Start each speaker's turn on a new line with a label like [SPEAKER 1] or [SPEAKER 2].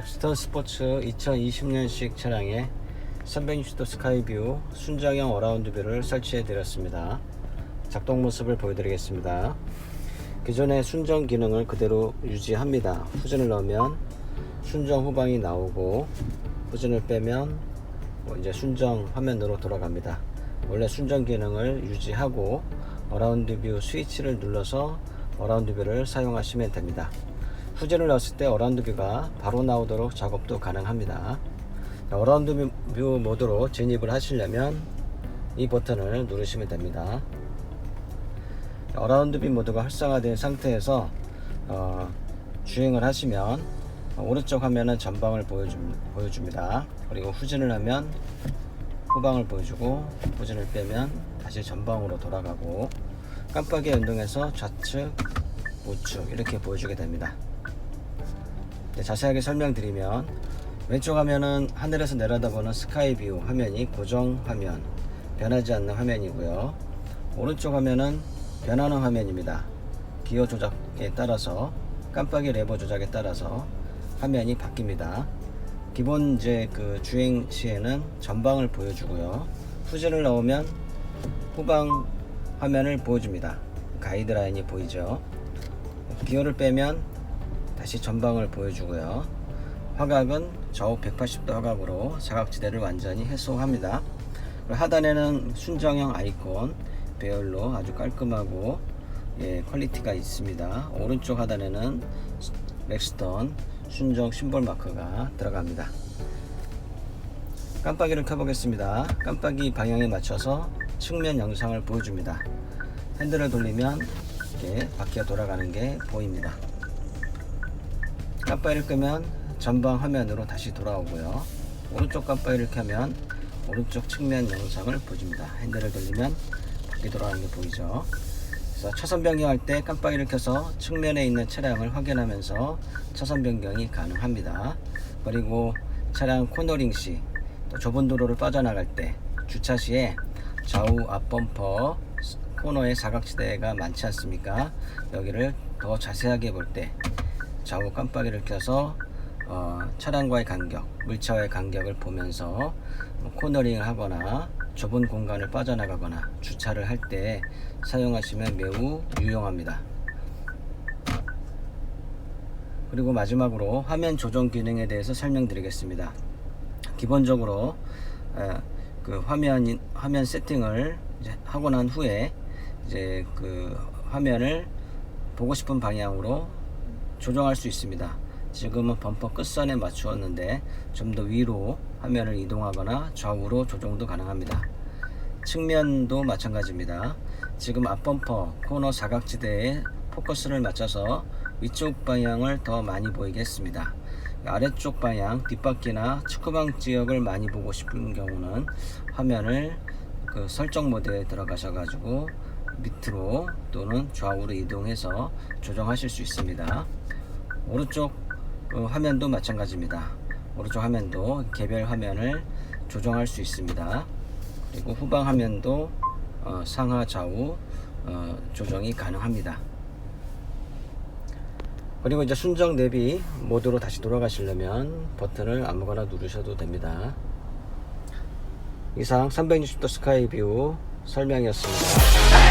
[SPEAKER 1] 렉스턴 스포츠 2020년식 차량에 360도 스카이뷰 순정형 어라운드 뷰를 설치해 드렸습니다. 작동 모습을 보여드리겠습니다. 기존의 순정 기능을 그대로 유지합니다. 후진을 넣으면 순정 후방이 나오고 후진을 빼면 뭐 이제 순정 화면으로 돌아갑니다. 원래 순정 기능을 유지하고 어라운드 뷰 스위치를 눌러서 어라운드 뷰를 사용하시면 됩니다. 후진을 넣었을 때 어라운드 뷰가 바로 나오도록 작업도 가능합니다. 어라운드 뷰- 뷰 모드로 진입을 하시려면 이 버튼을 누르시면 됩니다. 어라운드 뷰 모드가 활성화된 상태에서 어, 주행을 하시면 어, 오른쪽 화면은 전방을 보여줍, 보여줍 니다. 그리고 후진을 하면 후방을 보여주고 후진을 빼면 다시 전방으로 돌아가고 깜빡이 연동해서 좌측, 우측 이렇게 보여주게 됩니다. 네, 자세하게 설명드리면 왼쪽 화면은 하늘에서 내려다보는 스카이뷰 화면이 고정 화면 변하지 않는 화면이고요. 오른쪽 화면은 변하는 화면입니다. 기어 조작에 따라서 깜빡이 레버 조작에 따라서 화면이 바뀝니다. 기본 이제 그 주행 시에는 전방을 보여주고요. 후진을 넣으면 후방 화면을 보여줍니다. 가이드라인이 보이죠? 기어를 빼면 다시 전방을 보여주고요. 화각은 좌우 180도 화각으로 사각지대를 완전히 해소합니다. 하단에는 순정형 아이콘 배열로 아주 깔끔하고 예, 퀄리티가 있습니다. 오른쪽 하단에는 렉스턴 순정 심볼 마크가 들어갑니다. 깜빡이를 켜보겠습니다. 깜빡이 방향에 맞춰서 측면 영상을 보여줍니다. 핸들을 돌리면 이렇게 바퀴가 돌아가는 게 보입니다. 깜빡이를 끄면 전방 화면으로 다시 돌아오고요. 오른쪽 깜빡이를 켜면 오른쪽 측면 영상을 보여줍니다. 핸들을 돌리면 바퀴 돌아가는 게 보이죠. 그래서 차선 변경할 때 깜빡이를 켜서 측면에 있는 차량을 확인하면서 차선 변경이 가능합니다. 그리고 차량 코너링 시, 또 좁은 도로를 빠져나갈 때 주차 시에 좌우 앞 범퍼 코너에 사각지대가 많지 않습니까? 여기를 더 자세하게 볼 때 좌우 깜빡이를 켜서 어, 차량과의 간격, 물차와의 간격을 보면서 뭐 코너링을 하거나 좁은 공간을 빠져나가거나 주차를 할 때 사용하시면 매우 유용합니다. 그리고 마지막으로 화면 조정 기능에 대해서 설명드리겠습니다. 기본적으로 에, 그 화면 화면 세팅을 하고 난 후에 이제 그 화면을 보고 싶은 방향으로 조정할 수 있습니다. 지금은 범퍼 끝선에 맞추었는데 좀 더 위로 화면을 이동하거나 좌우로 조정도 가능합니다. 측면도 마찬가지입니다. 지금 앞범퍼 코너 사각지대에 포커스를 맞춰서 위쪽 방향을 더 많이 보이게 했습니다. 아래쪽 방향 뒷바퀴나 측후방 지역을 많이 보고 싶은 경우는 화면을 그 설정 모드에 들어가셔 가지고 밑으로 또는 좌우로 이동해서 조정하실 수 있습니다. 오른쪽 어, 화면도 마찬가지입니다. 오른쪽 화면도 개별 화면을 조정할 수 있습니다. 그리고 후방 화면도 어, 상하 좌우 어, 조정이 가능합니다. 그리고 이제 순정 내비 모드로 다시 돌아가시려면 버튼을 아무거나 누르셔도 됩니다. 이상 360도 스카이뷰 설명이었습니다.